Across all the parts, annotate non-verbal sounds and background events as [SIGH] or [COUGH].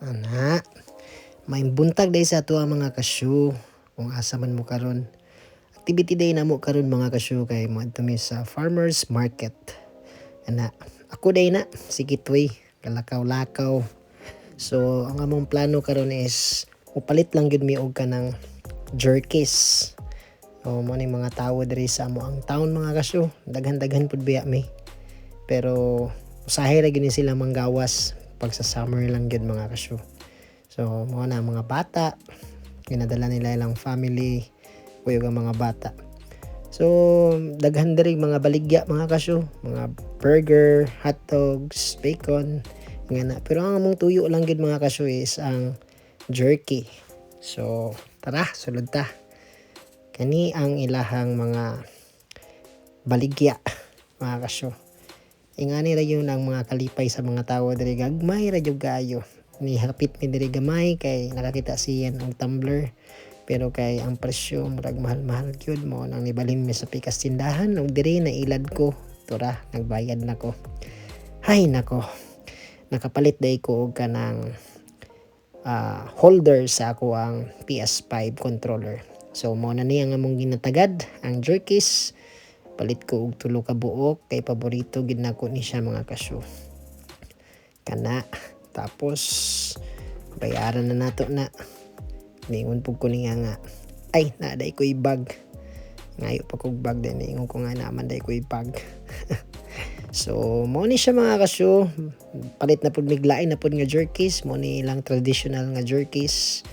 Ana, may buntag day sa ato ang mga kasyo kung asa man mo karon. Activity day na mo karon mga kasyo kay mo mi sa farmers market. Ana, ako day na si Kitway, kalakaw-lakaw. So, ang among plano karon is upalit lang gyud mi og kanang jerkys. O mo ni mga tawo diri sa amo ang town mga kasyo. Daghan-daghan pud biya mi. Pero usahay ra gyud sila manggawas pag sa summer lang gyud mga kasyo. So, mo na mga bata, ginadala nila ilang family, kuyog ang mga bata. So, daghan diri mga baligya mga kasyo, mga burger, hot dogs, bacon, nga na. Pero ang among tuyo lang gyud mga kasyo is ang jerky. So, tara, sulod ta. Kani ang ilahang mga baligya mga kasyo. Ingani ra yun ang mga kalipay sa mga tawo diri gagmay ra jud kaayo. Ni hapit mi diri gamay kay nakakita siyan ang tumbler. Pero kay ang presyo murag mahal-mahal gyud mo nang nibalhin mi sa pikas tindahan ug diri na ilad ko. Tura, nagbayad na ko. Hay nako. Nakapalit day ko og kanang ah, holder sa ako ang PS5 controller. So mo na ni ang among ginatagad ang jerkys palit ko og tulo ka buok kay paborito gid nako ni siya mga kasyo. Kana tapos bayaran na nato na. Ningon pug ko niya nga ay naaday ko ibag ngayo pa kog bag din ningon ko nga naman day ko ibag [LAUGHS] so mo ni siya mga kasyo. Palit na pud miglain na pud nga jerkys. Mo ni lang traditional nga jerkys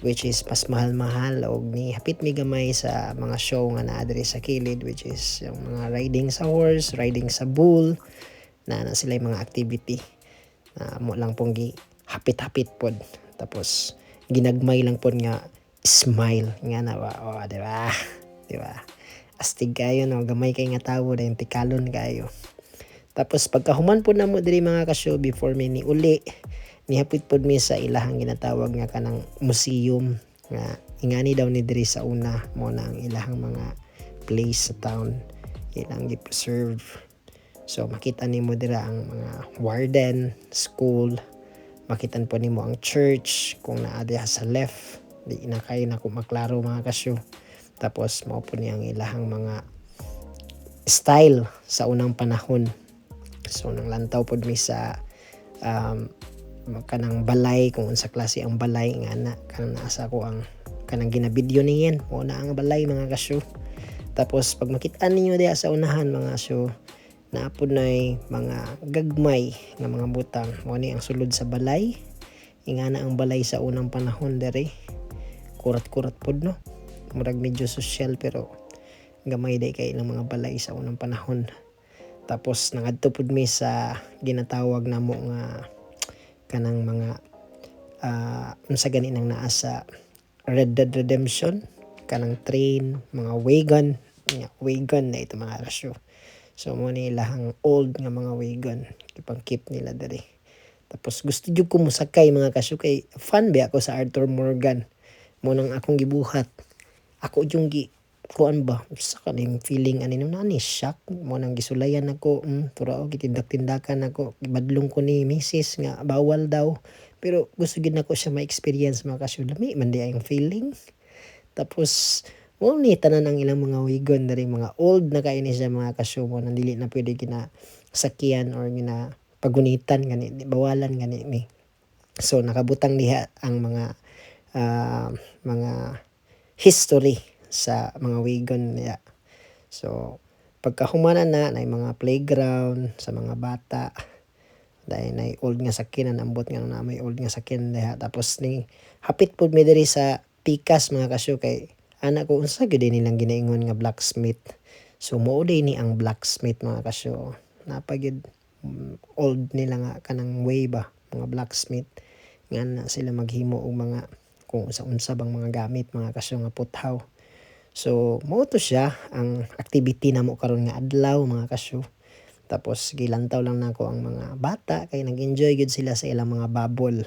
which is mas mahal-mahal og ni hapit mi gamay sa mga show nga naa sa kilid which is yung mga riding sa horse, riding sa bull na na sila yung mga activity na mo lang pong gi hapit-hapit pod. Tapos ginagmay lang pod nga smile nga na ba? Oh, di ba? [LAUGHS] Di ba? Astig kayo no? Gamay kay nga tawo dahil tikalon kayo tapos pagkahuman po na mo diri mga kasyo before mi ni uli nihapit pod mi sa ilahang ginatawag nga kanang museum nga ingani daw ni diri sa una mo na ang ilahang mga place sa town. Ilang gi-preserve. So makita nimo dira ang mga warden school. Makitan po nimo ang church kung naa sa left. Di na kayo na ko maklaro mga kasyo tapos mao po ni ang ilahang mga style sa unang panahon so nang lantaw pod mi sa um, kanang balay kung unsa klase ang balay nga na kanang naasa ko ang kanang ginabidyo niyan mo na ang balay mga kasyo tapos pag makita ninyo diha sa unahan mga kasyo naapod na mga gagmay nga mga butang. Mo ni ang sulod sa balay. Ingana ang balay sa unang panahon dere. Kurat-kurat pod no? Murag medyo social pero gamay day kay ilang mga balay sa unang panahon tapos nangadto pod mi sa ginatawag na mo nga kanang mga uh, unsa gani nang naa sa Red Dead Redemption kanang train mga wagon. Yeah, wagon na ito mga rasyo. So mo ni lahang old nga mga wagon. Ipang keep nila diri. Tapos gusto jud ko musakay mga kasyo kay fan ba ako sa Arthur Morgan. Mo nang akong gibuhat. Ako yung gi kuan ba? Sa kaning feeling ani nung nani shock. Mo nang gisulayan ako mm, tura og gitindak-tindakan ako ibadlong ko ni misis nga bawal daw. Pero gusto gid nako siya ma-experience mga kasulami man di ang feeling. Tapos mo ni tanan ang ilang mga wigon dari mga old na kay ni siya mga kasumo nang dili na pwede gina sakyan or gina pagunitan gani bawalan gani ni so nakabutang diha ang mga uh, mga history sa mga wagon niya. So, pagkahumana na, na mga playground sa mga bata. Dahil na old nga sakinan, ambot nga na may old nga sakinan diha. Tapos ni, hapit po mi diri sa pikas mga kasyo kay anak ko unsa gyud nilang ginaingon nga blacksmith. So mo ni ang blacksmith mga kasyo. Napagid um, old nila nga kanang way ba mga blacksmith nga na sila maghimo og mga kung unsa-unsa bang mga gamit mga kasyo nga puthaw. So, mo to siya ang activity na mo karon nga adlaw mga kasyo. Tapos gilantaw lang nako ang mga bata kay nag-enjoy gud sila sa ilang mga bubble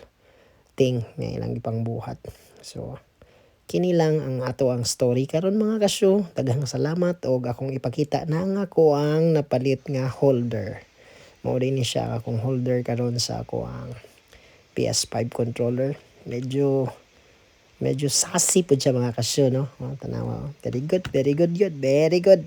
thing nga ilang gipang buhat. So, kini lang ang ato ang story karon mga kasyo. Daghang salamat og akong ipakita na nga ko ang napalit nga holder. Mao din ni siya akong holder karon sa ako ang PS5 controller. Medyo medyo sassy po siya mga kasyo, no? Oh, tanawa. oh. Very good, very good, good, very good.